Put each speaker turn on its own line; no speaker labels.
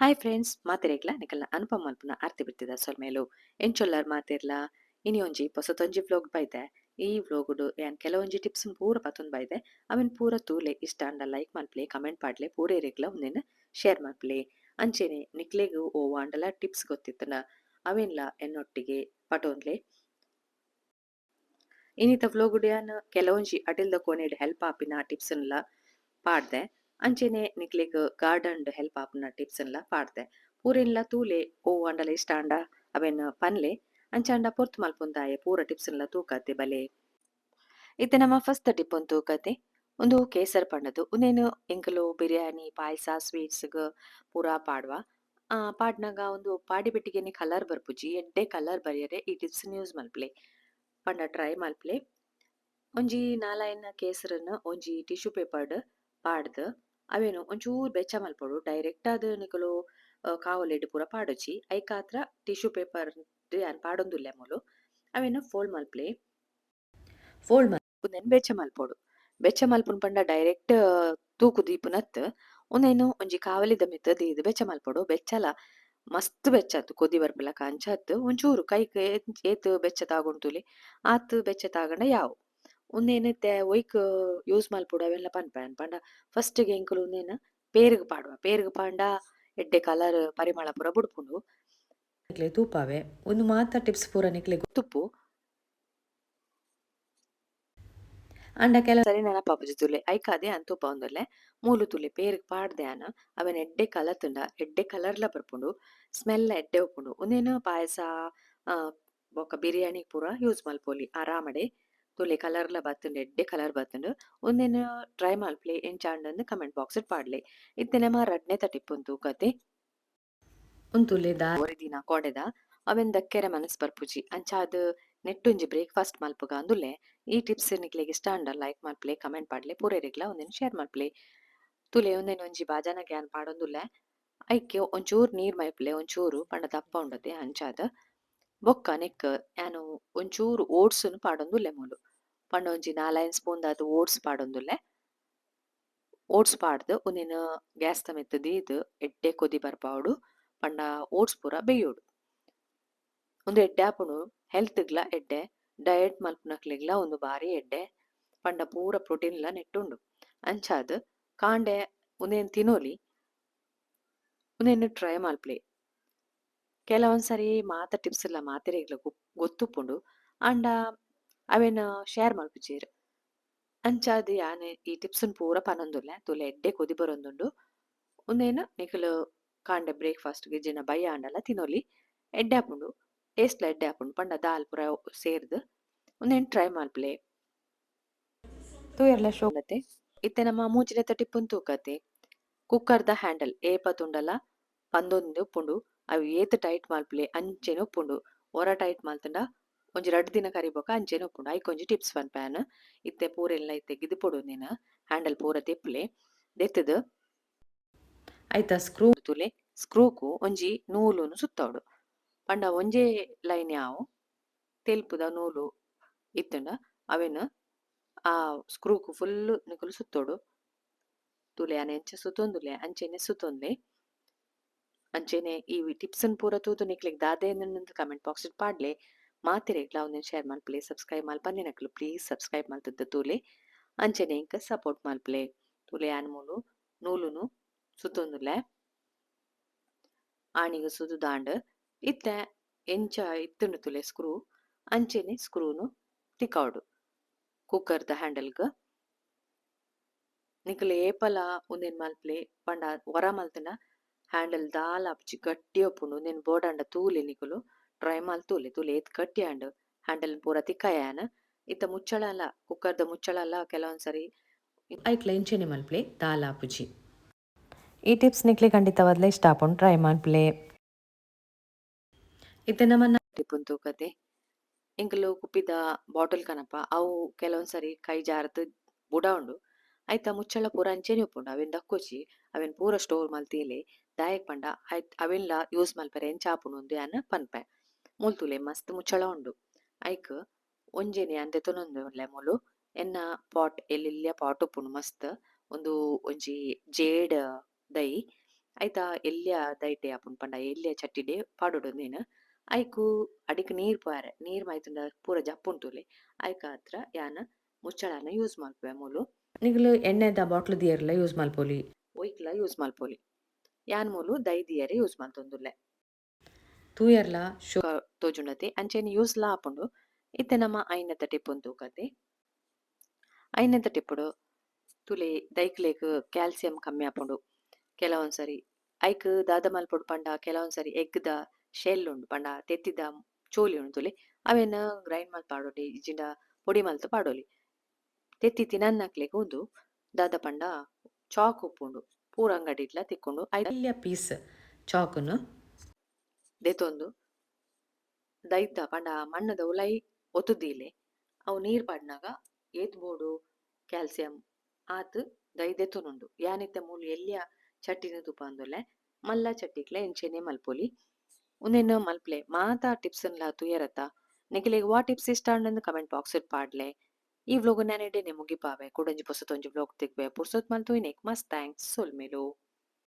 Hi friends ಮಾತೆರೆಗ್ಲ, ನಿಕಲ್ನ ಅನುಪಮ ಮಲ್ಪುನ ಆರತಿ ಬಿತ್ತಿದ ಸೊಲ್ಮೇಲು ಎಂಚೊಲ್ಲರ್ ಮಾತಿರ್ಲ? ಇನಿ ಒಂಜಿ ಪೊಸತೊಂಜಿ ವ್ಲೋಗ್ ಬೈದೆ. ಈ ವ್ಲೋಗುಡು ಏನ್ ಕೆಲವೊಂಜಿ ಟಿಪ್ಸ್ ಪೂರ ಪತೊಂದು ಬೈದೆ. ಅವೆನ್ ಪೂರ ತೂಲೆ, ಇಷ್ಟ ಅಂಡ ಲೈಕ್ ಮಲ್ಪ್ಲೆ, ಕಮೆಂಟ್ ಪಾಡ್ಲೆ, ಪೂರ ಇರೇಗ್ಲ ಒಂದಿನ ಶೇರ್ ಮಾಡ್ಪ್ಲೆ ಅಂಚೆನೆ ನಿಕ್ಲೆಗೂ ಓ ಅಂಡಲ ಟಿಪ್ಸ್ ಗೊತ್ತಿತ್ತನ. ಅವೆನ್ಲ ಎನ್ನೊಟ್ಟಿಗೆ ಪಟೋನ್ಲೆ ಇನ್ನಿತ ವ್ಲೋಗುಡು ಯಾನ್ ಕೆಲವೊಂಜಿ ಅಟಿಲ್ದ ಕೋನೆಡ್ ಹೆಲ್ಪ್ ಆಪಿನ ಟಿಪ್ಸ್ ಪಾಡ್ದೆ. ಅಂಚೆನೆ ನಿಕ್ಲೆಗ್ ಗಾರ್ಡನ್ ಹೆಲ್ಪ್ ಆಪುನ ಟಿಪ್ಸ್ ಎಲ್ಲ ಪಾಡ್ದೆ. ಪೂರೆನ್ಲ ತೂಲೆ, ಓ ಅಂಡಲ ಇಷ್ಟ ಅಂಡ ಅವೆನ್ ಪನ್ಲೆ, ಅಂಚಾಂಡ, ಪೊರ್ತ್ ಮಲ್ಪುಂದಾಯೆ ಪೂರ ಟಿಪ್ಸ್ ಎಲ್ಲ ತೂಕತ್ತೆ ಬಲೆ. ಇತ್ತೆ ನಮ್ಮ ಫಸ್ಟ್ ಟಿಪ್ ಒಂದು ತೂಕತೆ. ಒಂದು ಕೇಸರ್ ಪಂಡದು. ಉಂದೇನು ಎಂಕಲು ಬಿರಿಯಾನಿ, ಪಾಯಸ ಸ್ವೀಟ್ಸ್ ಪೂರ ಪಾಡ್ವ. ಪಾಡ್ನಾಗ ಒಂದು ಪಾಡಿ ಬೆಟ್ಟಿಗೆನೆ ಕಲರ್ ಬರ್ಪುಜಿ ಎಡ್ಡೆ ಕಲರ್ ಬರೆಯರೆ ಈ ಟಿಪ್ಸ್ ಯೂಸ್ ಮಲ್ಪ್ಲೆ. ಪಂಡ ಟ್ರೈ ಮಲ್ಪ್ಲೆ. ಒಂಜಿ ನಾಲಾಯಿನ ಕೇಸರನ್ನ ಒಂಜಿ ಟಿಶ್ಯೂ ಪೇಪರ್ಡ್ ಪಾಡ್ದ್. ಅವೇನು ಒಂಚೂರು ಬೆಚ್ಚ ಮಲ್ಪೊಡು ಡೈರೆಕ್ಟ್ ಆದ್ ನಿಕುಲು ಕಾವಲೆಡ್ ಪೂರ ಪಾಡೊಚ್ಚಿ, ಐಕಾತ್ರ ಟಿಶ್ಯೂ ಪೇಪರ್ ಯಾನ್ ಪಾಡೊಂದುಲ್ಲೆ ಮೂಲು ಅವೇನು ಫೋಲ್ಡ್ ಮಲ್ಪ್ಲೆ. ಫೋಲ್ಡ್ ಮಲ್ಪುಂದೆನ್ ಬೆಚ್ಚ ಮಲ್ಪೊಡು. ಬೆಚ್ಚ ಮಲ್ಪುನ್ ಪಂಡ ಡೈರೆಕ್ಟ್ ತೂಕು ದೀಪುನತ್ ಒಂದೇನು ಒಂಜಿ ಕಾವಲಿದ ಮಿತ್ ದೀದ್ ಬೆಚ್ಚ ಮಲ್ಪೊಡು. ಬೆಚ್ಚಲ, ಮಸ್ತ್ ಬೆಚ್ಚತ್ ಕೊದಿ ಬರ್ಪಲಕ ಅಂಚತ್ ಒಂಚೂರು ಕೈ ಏತ್ ಬೆಚ್ಚ ತಾಗುಂಟುಲಿ ಆತ್ ಬೆಚ್ಚ ತಾಗಂಡ ಯಾವು. ಉಂದೆನ್ ಒಯ್ಕ್ ಯೂಸ್ ಮಲ್ಪೊಡು ಅವೆಲ್ಲ ಪನ್ಪೇನ್ ಪಂಡ ಫಸ್ಟ್ಗೆ ಎಂಕುಲು ಉಂದೆನ್ ಪೇರ್ಗ್ ಪಾಡುವ. ಪೇರ್ಗ್ ಪಾಂಡ ಎಡ್ಡೆ ಕಲರ್ ಪರಿಮಳ ಪೂರ ಬುಡ್ಪುಂಡು. ನಿಕ್ಲೆ ತೂಪಾವೆ. ಒಂದು ಮಾತ ಟಿಪ್ಸ್ ಪೂರ ನಿಕ್ಲೆ ತುಪ್ಪು. ಅಂಡ ಕೆಲ ಸರಿ ನೆನಪಾಪುಜಿ ತುಲೆ. ಐಕಾದೆ ಅನ್ ತುಪ್ಪ ಒಂದೊಲ್ಲೆ. ಮೂಲು ತುಲೆ ಪೇರ್ಗ್ ಪಾಡ್ದೆ ಅನ ಅವನ್ ಎಡ್ಡೆ ಕಲತುಂಡ ಎಡ್ಡೆ ಕಲರ್ಲ ಬರ್ಪುಂಡು. ಸ್ಮೆಲ್ ಎಡ್ಡೆ ಉಪ್ಪುಂಡು. ಒಂದೇನು ಪಾಯಸ ಬೊಕ ಬಿರಿಯಾನಿ ಪೂರ ಯೂಸ್ ಮಲ್ಪೊಲಿ ಆರಾಮಡೆ. ತುಲೆ ಕಲರ್ಲ ಬತ್ತುಂಡು ಎಡ್ಡೆ ಕಲರ್ ಬತ್ತುಂಡು ಉಂದೆನ್ ಟ್ರೈ ಮಲ್ಪ್ಲೆ ಎಂಚಾಂಡಂದ್ ಕಮೆಂಟ್ ಬಾಕ್ಸ್ ಪಾಡ್ಲೆ ನಮ್ಮ ರಡ್ನೆ ತಟಿಪ್ಪುನ್ ತೂಕತೆ. ಉಂತುಲೆ ದಾ ದಿನ ಕೊಡೆದ. ಅವೆನ್ ದಕ್ಕೆರೆ ಮನಸ್ ಬರ್ಪುಜಿ. ಅದು ನೆಟ್ಟುಂಜಿ ಬ್ರೇಕ್ಫಾಸ್ಟ್ ಮಲ್ಪುಗ ಅಂದುಲೆ ಈ ಟಿಪ್ಸ್ ನಿಕ್ಲೆಗ್ ಇಷ್ಟ ಅಂಡ ಲೈಕ್ ಮಲ್ಪ್ಲೆ ಕಮೆಂಟ್ ಪಾಡ್ಲೆ ಪೂರೆರೆಗ್ಲ ಒಂದೇನು ಶೇರ್ ಮಲ್ಪ್ಲೆ ತುಲೆ ಒಂದೇನು ಒಂಜಿ ಬಾಜಾನ ಗ್ಯಾನ್ ಪಾಡೊಂದುಲ್ಲೆ. ಐಕೆ ಒಂಚೂರು ನೀರ್ ಮೈಪ್ಲೆ ಒಂಚೂರು ಪಂಡ ದಪ್ಪ ಉಂಡತೆ ಅಂಚಾದ ಬೊಕ್ಕ ನೆಕ್ ಏನು ಒಂಚೂರು ಓಟ್ಸ್ ಪಾಡೊಂದುಲ್ಲೆ ಮೂಲು. ಪಂಡ ಒಂಜಿ ನಾಲೈನ್ ಸ್ಪೂನ್ ದಾದ್ ಓಟ್ಸ್ ಪಾಡೊಂದುಲ್ಲೆ. ಓಟ್ಸ್ ಪಾಡ್ದ್ ಉಂದೆನ್ ಗ್ಯಾಸ್ ಇದು ದೀದ್ ಎಡ್ಡೆ ಕೊದಿ ಬರ್ಪಾವುಡು ಪಂಡ ಓಟ್ಸ್ ಪೂರ ಬೇಯೋಡು. ಉಂದು ಎಡ್ಡೆ ಆಪುಂಡು ಹೆಲ್ತ್ಗ್ಲ ಎಡ್ಡೆ, ಡಯಟ್ ಮಲ್ಪುನಕ್ಲೆಗ್ಲ ಒಂದು ಬಾರಿ ಎಡ್ಡೆ, ಪಂಡ ಪೂರ ಪ್ರೋಟೀನ್ಲ ನೆಟ್ಟುಂಡು. ಅಂಚಾದ್ ಕಾಂಡೆ ಉಂದೆನ್ ತಿನ್ನೋಲಿ ಉಂದೆನ್ ಟ್ರೈ ಮಲ್ಪ್ಲೆ. ಕೆಲವೊಂದ್ಸರಿ ಮಾತ ಟಿಪ್ಸ್ ಎಲ್ಲ ಮಾತೆರೆಗ್ಲ ಗೊತ್ತುಪ್ಪುಂಡು. ಆಂಡ ಅವೆನ್ ಶೇರ್ ಮಲ್ಪುಜೆರ್ ಅಂಚಾದ್ ಆನೆ ಈ ಟಿಪ್ಸ್ ಪೂರ ಪನೊಂದುಲ್ಲೆ ತುಲೆ ಎಡ್ಡೆ ಕೊದಿ ಬರೊಂದುಂಡು ಉಂದೆನ್ ನಿಕುಲು ಕಾಂಡೆ ಬ್ರೇಕ್ಫಾಸ್ಟ್ಗೆ ಇಜ್ಜಿಂಡ ಬಯ್ಯ ಆಂಡಲ ತಿನೊಲಿ ಎಡ್ಡೆ ಆಪುಂಡು ಟೇಸ್ಟ್ ಲ ಎಡ್ಡೆ ಆಪುಂಡು ಪಂಡ ದಾಲ್ ಪೂರ ಸೇರ್ದ್ ಉಂದೆನ್ ಟ್ರೈ ಮಲ್ಪುಲೆ. ತೂಯರ್ಲ ಶೋ ಇತ್ತೆ ನಮ್ಮ ಮೂಜಿನೆತ ಟಿಪ್ಪುನ್ ತೂಕತೆ ಕುಕ್ಕರ್ ದ ಹ್ಯಾಂಡಲ್ ಏಪ ತುಂಡಲ ಪಂದೊಂದು ಉಪ್ಪುಂಡು ಅವು ಏತ್ ಟೈಟ್ ಮಲ್ಪುಲೆ ಅಂಚೆನೆ ಉಪ್ಪುಂಡು ಒರ ಟೈಟ್ ಮಲ್ತಂಡ ಒಂಜಿ ರಡ್ಡ್ ದಿನ ಕರಿಬೋಕ ಅಂಚೆನೆ ಉಪ್ಪುಂಡು. ಐಕೊಂಜಿ ಟಿಪ್ಸ್ ಪನ್ಪೇನ್ ಇತ್ತೆ ಪೂರೆಲ್ಲ ಇತ್ತೆ ಗಿದ್ ಪೊಡುಂದೆನ್ ಹ್ಯಾಂಡಲ್ ಪೂರ ತೆಪ್ಲೆ. ದೆತ್ತುದು. ಐತ ಸ್ಕ್ರೂ ತುಲೆ. ಸ್ಕ್ರೂಕು ಒಂಜಿ ನೂಲುನು ಸುತ್ತೋಡು. ಪಂಡ ಒಂಜೇ ಲೈನ್ ಯಾವು? ತೆಲ್ಪುದ ನೂಲು ಇತ್ತಂಡ. ಅವೆನ್ ಆ ಸ್ಕ್ರೂಕು ಫುಲ್ ನಿಕುಲು ಸುತ್ತೋಡು. ತುಲೆ ಅನೆ ಅಂಚೆ ಸುತ್ತೊಂದುಲೆ ಅಂಚೆನೆ ಸುತೊಂದೆ ಅಂಚೆನೆ ಈ ಟಿಪ್ಸ್ ಪೂರ ತೂತು ನಿಕ್ಲೆಗ್ ದಾದೆ ಕಮೆಂಟ್ ಬಾಕ್ಸ್ ಪಾಡ್ಲೆ. ಮಾತಿರೆಗ್ಲ ಒಂದೆನ್ ಶೇರ್ ಮಲ್ಪಲೆ ಸಬ್ಸ್ಕ್ರೈಬ್ ಮಲ್ಪನ್ನೆನಕ್ಲು ಪ್ಲೀಸ್ ಸಬ್ಸ್ಕ್ರೈಬ್ ಮಲ್ತುದು ತೂಲೆ ಅಂಚೆನೆ ಇಂಕ ಸಪೋರ್ಟ್ ಮಲ್ಪಲೆ ತೂಲೆ ಆನ್ ಮೂಲು ನೂಲುನು, ಸುತ್ತೊಂದುಲ್ಲೆ, ಆಣಿಗ್ ಸುದು ದಾಂಡ್, ಇತ್ತೆ ಎಂಚ ಇತ್ತುಂಡು ತುಲೆ ಸ್ಕ್ರೂ ಅಂಚೆನೆ ಸ್ಕ್ರೂನು ತಿಕ್ಕಾಡು. ಕುಕ್ಕರ್ ದ ಹ್ಯಾಂಡಲ್ಗ್ ನಿಕುಲು ಏಪಲ ಉಂದೆನ್ ಮಲ್ಪಲೆ, ಪಂಡ ಒರ ಮಲ್ತಿನ ಹ್ಯಾಂಡಲ್ ದಾಲ ಆಪುಜಿ ಗಟ್ಟಿ ಉಪ್ಪುಂಡು ಉಂದೆನ್ ಬೋಡಾಂಡ ತೂಲೆ ನಿಕುಲು. ಟ್ರೈ ಮಾಲ್ ತೂಲೆ ಏತ್ ಗಟ್ಟಿ ಆಂಡ್ ಹ್ಯಾಂಡಲ್ ಪೂರ ತಿಕ್ಕಾಯನ ಇತ್ತ ಅಲ್ಲ ಕುಕ್ಕರ್ದ ಮುಚ್ಚಳಲ ಕೆಲವೊಂದ್ಸರಿ. ಐಕ್ಲ ಇಂಚೆನೆ ಮಲ್ಪ್ಲೆ ದಾಲ ಆಪುಜಿ ಈ ಟಿಪ್ಸ್ ನಿಕ್ಲೆ ಖಂಡಿತವಾದ್ಲೆ ಇಷ್ಟ ಆಪುಂಡು ಟ್ರೈ ಮಲ್ಪಲೆ ಇತ್ತೆ ನಮ್ಮನ್ನ ಟಿಪ್ಪುನ್ ತೂಕತೆ ಎಂಕುಲು ಕುಪ್ಪಿದ ಬಾಟಲ್ ಕನಪ ಅವು ಕೆಲವೊಂದ್ಸರಿ ಕೈ ಜಾರದ್ ಬುಡ ಉಂಡು. ಐತ ಮುಚ್ಚಳ ಪೂರ ಅಂಚೆನೆ ಉಪ್ಪುಂಡು ಅವೆನ್ ದಕ್ಕೊಚ್ಚಿ ಅವೆನ್ ಪೂರ ಸ್ಟೋರ್ ಮಲ್ತೇಲೆ ದಾಯಕ್ ಪಂಡ ಐತ್ ಅವೆನ್ಲ ಯೂಸ್ ಮಲ್ಪರೆ ಎಂಚ ಆಪುಂಡು ಉಂದು ಯಾನ್ ಪನ್ಪೆ. ಮೂಲ್ತುಲೆ ಮಸ್ತ್ ಮುಚ್ಚಳ ಉಂಡು ಐಕ್ ಒಂಜೆನೆ ಅಂದೆ ತೊನೊಂದುಲ್ಲೆ ಮೂಲು ಎನ್ನ ಪಾಟ್ ಎಲ್ಲಿಲ್ಯ ಪಾಟ್ ಉಪ್ಪುಂಡು ಮಸ್ತ್ ಒಂದು ಒಂಜಿ ಜೇಡ್ ದೈ ಐತ ಎಲ್ಯ ದೈಟೆ ಆಪುಂಡು ಪಂಡ ಎಲ್ಯ ಚಟ್ಟಿಡೆ ಪಾಡೊಡು ಉಂದೆನ್ ಐಕು ಅಡಿಕ್ ನೀರ್ ಪಾರೆ ನೀರ್ ಮಾಯ್ತುಂಡ ಪೂರ ಜಪ್ಪುಂಟುಲೆ ಐಕ ಹತ್ರ ಯಾನ್ ಮುಚ್ಚಳನ ಯೂಸ್ ಮಲ್ಪುವೆ ಮೂಲು ನಿಗಲು ಎಣ್ಣೆದ ಬಾಟ್ಲ್ ದಿಯರ್ಲ ಯೂಸ್ ಮಲ್ಪೊಲಿ ಒಯ್ಕ್ಲ ಯೂಸ್ ಮಲ್ಪೊಲಿ ಯಾನ್ ಮೂಲು ದೈ ದಿಯರೆ ಯೂಸ್ ಮಲ್ತೊಂದುಲ್ಲೆ ತೂಯರ್ಲ ಶೋ ತೋಜುಂಡತೆ ಅಂಚೆನೆ ಯೂಸ್ ಲ ಆಪುಂಡು ಇತ್ತೆ ನಮ್ಮ ಐನೆತ ಟಿಪ್ಪುನ್ ತೂಕತೆ ಐನೆತ ಟಿಪ್ಪುಡು ತುಲೆ ದೈಕ್ಲೆಗ್ ಕ್ಯಾಲ್ಸಿಯಂ ಕಮ್ಮಿ ಆಪುಂಡು ಕೆಲವೊಂದ್ಸರಿ ಐಕ್ ದಾದ ಮಲ್ಪೊಡು ಪಂಡ ಕೆಲವೊಂದ್ಸರಿ ಎಗ್ದ ಶೆಲ್ ಉಂಡು ಪಂಡ ತೆತ್ತಿದ ಚೋಲಿ ಉಂಡು ತುಲೆ. ಅವೆನ್ ಗ್ರೈಂಡ್ ಮಲ್ ಪಾಡೋಲಿ ಇಜ್ಜಿಂಡ ಪೊಡಿ ಮಲ್ತ್ ಪಾಡೊಲಿ. ತೆತ್ತಿ ತಿನನ್ನಕ್ಲೆಗ್ ಉಂದು ದಾದ ಪಂಡ ಚಾಕ್ ಉಪ್ಪುಂಡು. ಪೂರ ಅಂಗಡಿಡ್ಲ ತಿಕ್ಕುಂಡು. ಐಲ್ಯ ಪೀಸ್ ಚಾಕುನ್. ದೆತೊಂದು ದೈತ ಪಂಡ ಮಣ್ಣದ ಉಲೈ ಒತ್ತುದೀಲೆ. ಅವು ನೀರ್ ಪಾಡ್ನಗ ಏತ್ ಬೋಡು ಕ್ಯಾಲ್ಸಿಯಂ ಆತ್ ದೈ ದೆತೊನುಂಡು ಯಾನಿತ್ತ ಮೂಲು ಮೂಲು ಎಲ್ಯ ತುಪ್ಪ ಮಲ್ಲ ಚಟ್ಟಿಕ್ಲೆ ಎಂಚೆನೆ ಮಲ್ಪೊಲಿ. ಉಂದೆನ್ ಮಲ್ಪಲೆ, ಮಾತ ಟಿಪ್ಸ್‌ನ್ಲ ತೂಯರತ ನಿಕ್ಲೆಗ್ ವಾ ಟಿಪ್ಸ್ ಇಷ್ಟ ಆಂಡಂದ್ ಕಮೆಂಟ್ ಇಟ್ ಪಾಡ್ಲೆ. ಈ ವ್ಲೋಗ್ ನಾನು ಎಡ್ಡೆನೆ ಮುಗಿಪಾವೆ ಕೊಡಂಜಿ ಪೊಸತ್ತೊಂಜಿ ವ್ಲೋಗ್ ತಿಕ್‌ವೆ ಪುರ್ಸೊತ್ ಮಲ್ತೊಯ್‌ನೆಗ್ ಮಸ್ತ್ ಥ್ಯಾಂಕ್ಸ್. ಸೊಲ್ಮೆಲು.